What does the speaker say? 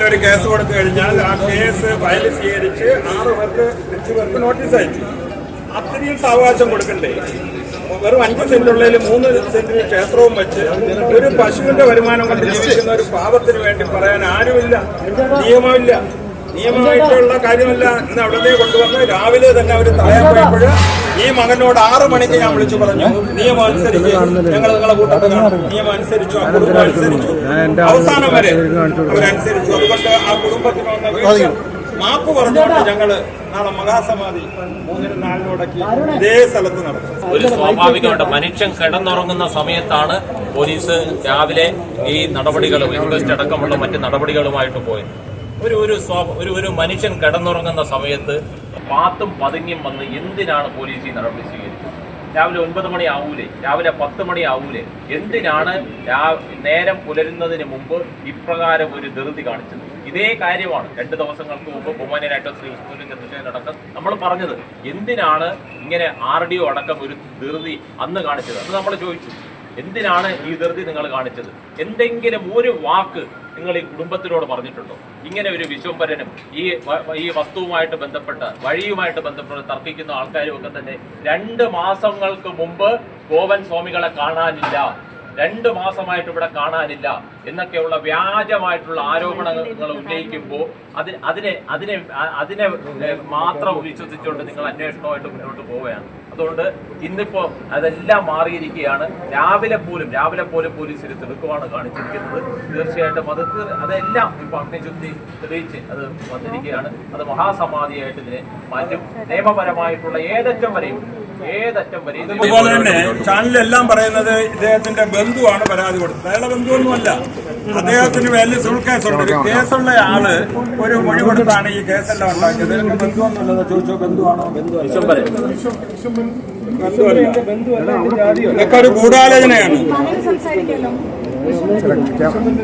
പേരിൽ ഒരു കേസ് കൊടുത്തു കഴിഞ്ഞാൽ ആ കേസ് ഫയൽ സ്വീകരിച്ച് ആറ് പേർക്ക് അഞ്ച് പേർക്ക് നോട്ടീസ് അയച്ചു. അത്രയും സാവകാശം കൊടുക്കണ്ടേ? വെറും അഞ്ച് സെന്റുള്ളതിൽ മൂന്ന് സെന്റിന് ക്ഷേത്രവും വെച്ച് ഒരു പശുവിന്റെ വരുമാനം കൊണ്ട് ജീവിക്കുന്ന ഒരു പാപത്തിന് വേണ്ടി പറയാൻ ആരുമില്ല നിയമമില്ല. നിയമമായിട്ടുള്ള കാര്യമല്ല ഇന്ന് അവിടത്തെ കൊണ്ടുവന്ന് രാവിലെ തന്നെ അവർ തടയാൻ പോയപ്പോൾ ഈ മകനോട് ആറു മണിക്ക് ഞാൻ വിളിച്ചു പറഞ്ഞു നിയമം അനുസരിച്ച് ഞങ്ങൾ നിങ്ങളെ കൂട്ടത്തിൽ. നിയമം അനുസരിച്ചു ആ കുടുംബം അനുസരിച്ചു. അവസാനം വരെ അവരനുസരിച്ചു. അതുകൊണ്ട് ആ കുടുംബത്തിന് വന്ന വീഴ്ച. മാപ്പ് പറഞ്ഞുകൊണ്ട് ഞങ്ങൾ നാളെ മഹാസമാധി മൂന്നിന് നാലിനോടക്കി ഇതേ സ്ഥലത്ത് നടക്കും. ഒരു സ്വാഭാവികമുണ്ട് മനുഷ്യൻ കിടന്നുറങ്ങുന്ന സമയത്താണ് പോലീസ് രാവിലെ ഈ നടപടികളും ഇൻവെസ്റ്റ് അടക്കമുള്ള മറ്റ് നടപടികളുമായിട്ട് പോയത്. ഒരു ഒരു ഒരു ഒരു മനുഷ്യൻ കിടന്നുറങ്ങുന്ന സമയത്ത് പാത്തും പതുങ്ങിയും വന്ന് എന്തിനാണ് പോലീസ് ഈ നടപടി സ്വീകരിച്ചത്? രാവിലെ ഒൻപത് മണി ആവൂലേ? രാവിലെ പത്ത് മണി ആവൂലേ? എന്തിനാണ് നേരം പുലരുന്നതിന് മുമ്പ് ഇപ്രകാരം ഒരു ധൃതി കാണിച്ചത്? ഇതേ കാര്യമാണ് രണ്ട് ദിവസങ്ങൾക്ക് മുമ്പ് ബഹുമാനായിട്ട് ശ്രീ ചന്ദ്രശേഖരൻ അടക്കം നമ്മൾ പറഞ്ഞത്. എന്തിനാണ് ഇങ്ങനെ ആർ ഡി ഒ അടക്കം ഒരു ധൃതി അന്ന് കാണിച്ചത്? അത് നമ്മൾ ചോദിച്ചു. എന്തിനാണ് ഈ ധൃതി നിങ്ങൾ കാണിച്ചത്? എന്തെങ്കിലും ഒരു വാക്ക് നിങ്ങൾ ഈ കുടുംബത്തിനോട് പറഞ്ഞിട്ടുണ്ടോ? ഇങ്ങനെ ഒരു വിശ്വംഭരനും ഈ ഈ വസ്തുവുമായിട്ട് ബന്ധപ്പെട്ട വഴിയുമായിട്ട് ബന്ധപ്പെട്ട് തർക്കിക്കുന്ന ആൾക്കാരും ഒക്കെ തന്നെ രണ്ട് മാസങ്ങൾക്ക് മുമ്പ് ഗോവൻ സ്വാമികളെ കാണാനില്ല. രണ്ട് മാസമായിട്ട് ഇവിടെ കാണാനില്ല എന്നൊക്കെയുള്ള വ്യാജമായിട്ടുള്ള ആരോപണങ്ങൾ ഉന്നയിക്കുമ്പോൾ അതിന് അതിനെ അതിനെ അതിനെ മാത്രം വിശ്വസിച്ചുകൊണ്ട് നിങ്ങൾ അന്വേഷണമായിട്ട് മുന്നോട്ട് പോവുകയാണ്. അതുകൊണ്ട് ഇന്നിപ്പോ അതെല്ലാം മാറിയിരിക്കുകയാണ്. രാവിലെ പോലും രാവിലെ പോലും പോലീസിൽ തെളുക്കുവാണ് കാണിച്ചിരിക്കുന്നത്. തീർച്ചയായിട്ടും അത് അതെല്ലാം ഇപ്പൊ അഗ്നിശുദ്ധി തെളിയിച്ച് അത് വന്നിരിക്കുകയാണ്. അത് മഹാസമാധിയായിട്ട് ഇതിനെ മാറ്റും. നിയമപരമായിട്ടുള്ള ഏതറ്റം വരെയും ഏതറ്റം വരെ ഇതിനെ അതുപോലെ തന്നെ ചാനലെല്ലാം പറയുന്നത് ഇദ്ദേഹത്തിന്റെ ബന്ധുവാണ് പരാതി കൊടുത്തത് അയാളെ ബന്ധുവൊന്നുമല്ല. അദ്ദേഹത്തിന് വലിയ സുൾ കേസുണ്ട് ഒരു കേസുള്ള ആൾ ഒരു മൊഴി കൊടുത്താണ് ഈ കേസെല്ലാം ഉണ്ടാക്കിയത്. ബന്ധുവെന്നുള്ളത് ചോദിച്ചോ? ബന്ധുവാണോ? ബന്ധുവല്ല. ഇതൊക്കെ ഒരു ഗൂഢാലോചനയാണ്. ക്യാമറ